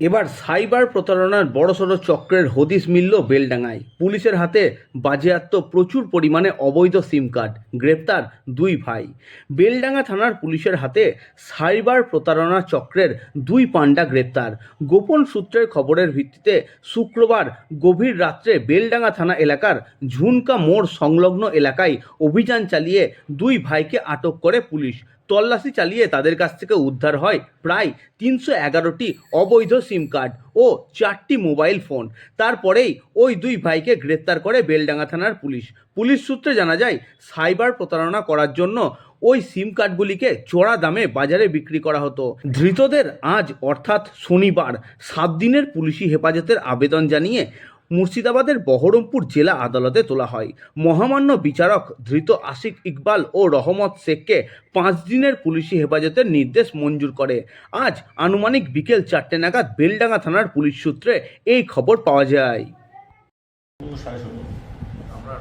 এবার সাইবার প্রতারণার বড়সড় চক্রের হদিশ মিলল বেলডাঙায় পুলিশের হাতে বাজেয়াপ্ত প্রচুর পরিমাণে অবৈধ সিম কার্ড, গ্রেপ্তার দুই ভাই। বেলডাঙ্গা থানার পুলিশের হাতে সাইবার প্রতারণা চক্রের দুই পাণ্ডা গ্রেপ্তার। গোপন সূত্রের খবরের ভিত্তিতে শুক্রবার গভীর রাত্রে বেলডাঙ্গা থানা এলাকার ঝুনকা মোড় সংলগ্ন এলাকায় অভিযান চালিয়ে দুই ভাইকে আটক করে পুলিশ। তল্লাশি চালিয়ে তাদের কাছ থেকে উদ্ধার হয় প্রায় তিনশো এগারোটি অবৈধ সিম কার্ড ও চারটি মোবাইল ফোন। তারপরেই ওই দুই ভাইকে গ্রেপ্তার করে বেলডাঙ্গা থানার পুলিশ। পুলিশ সূত্রে জানা যায়, সাইবার প্রতারণা করার জন্য ওই সিম কার্ডগুলিকে চড়া দামে বাজারে বিক্রি করা হতো। ধৃতদের আজ, অর্থাৎ শনিবার, সাত দিনের পুলিশি হেফাজতের আবেদন জানিয়ে মুর্শিদাবাদের বহরমপুর জেলা আদালতে তোলা হয়। মহামান্য বিচারক ধৃত আশিক ইকবাল ও রহমত শেখকে পাঁচ দিনের পুলিশি হেফাজতের নির্দেশ মঞ্জুর করে। আজ আনুমানিক বিকেল চারটে নাগাদ বেলডাঙ্গা থানার পুলিশ সূত্রে এই খবর পাওয়া যায়। আমরা